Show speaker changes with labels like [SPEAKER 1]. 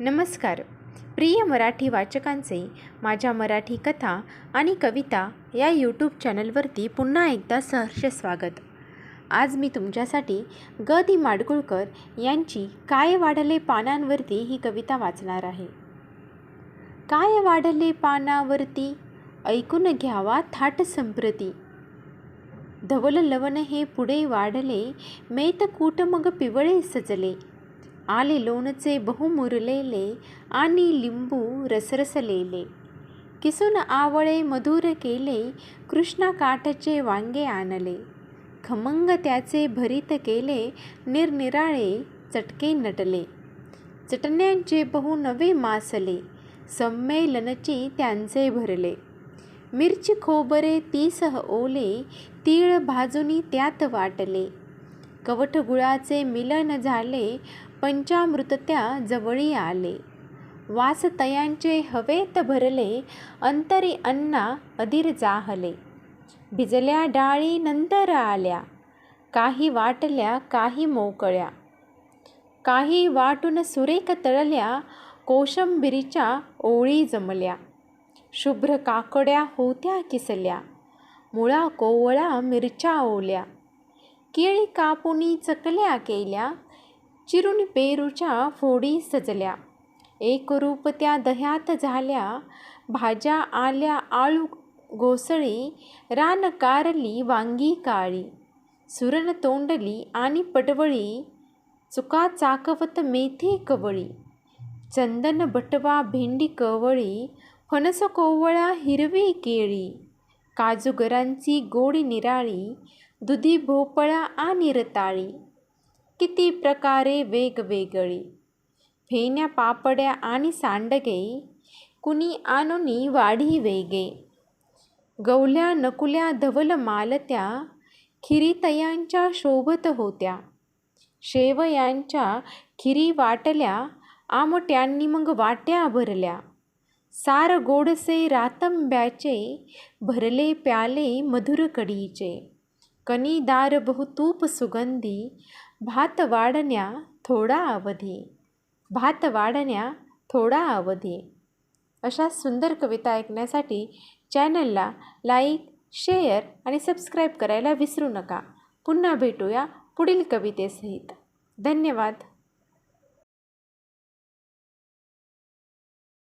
[SPEAKER 1] नमस्कार. प्रिय मराठी वाचकांचे माझ्या मराठी कथा आणि कविता या यूट्यूब चॅनलवरती पुन्हा एकदा सहर्ष स्वागत. आज मी तुमच्यासाठी ग. दी. माडगुळकर यांची काय वाढले पानांवरती ही कविता वाचणार आहे. काय वाढले पानावरती? ऐकून घ्यावा थाट संप्रती. धवल लवण हे पुढे वाढले मेतकूट मग पिवळे सजले. आले लोणचे बहुमुरलेले आणि लिंबू रसरसलेले किसून आवळे मधुर केले कृष्णाकाठचे वांगे आणले खमंग त्याचे भरीत केले निरनिराळे चटके नटले चटण्यांचे बहु नवे मासले संमेलनचे त्यांचे भरले मिरची खोबरे तीसह ओले तीळ भाजूनी त्यात वाटले कवठ गुळाचे मिलन झाले पंचामृत त्या जवळी आले. वासतयांचे हवेत भरले अंतरी अन्ना अधीर जाहले. भिजल्या डाळी नंतर आल्या काही वाटल्या काही मोकळ्या. काही वाटून सुरेख तळल्या कोशंबिरीच्या ओळी जमल्या. शुभ्र काकड्या होत्या किसल्या मुळा कोवळा मिरच्या ओल्या. केळी कापुनी चकल्या केल्या चिरून पेरूच्या फोडी सजल्या. एक रूप त्या दह्यात झाल्या भाज्या आल्या आळू गोसळी रान कारली वांगी काळी सुरण तोंडली आणि पटवळी चुका चाकवत मेथी कवळी चंदन बटवा भेंडी कवळी फणस कोवळा हिरवी केळी काजूगरांची गोडी निराळी दुधी भोपळा आणि रताळी. किती प्रकारे वेगवेगळी. फेण्या पापड्या आणि सांडगे. कुणी आणुनी वाढी वेगे. गवल्या नकुल्या धवल मालत्या. खिरीतयांच्या शोभत होत्या. शेवयांच्या खिरी वाटल्या. आमट्यांनी मग वाट्या भरल्या. सार गोडसे रातंब्याचे. भरले प्याले मधुर कडीचे कणीदार बहुतूप सुगंधी भात वाढण्या थोडा अवधी भात वाढण्या थोडा अवधी अशा सुंदर कविता ऐकण्यासाठी चॅनलला लाईक शेअर आणि सबस्क्राईब करायला विसरू नका. पुन्हा भेटूया पुढील कवितेसहित. धन्यवाद.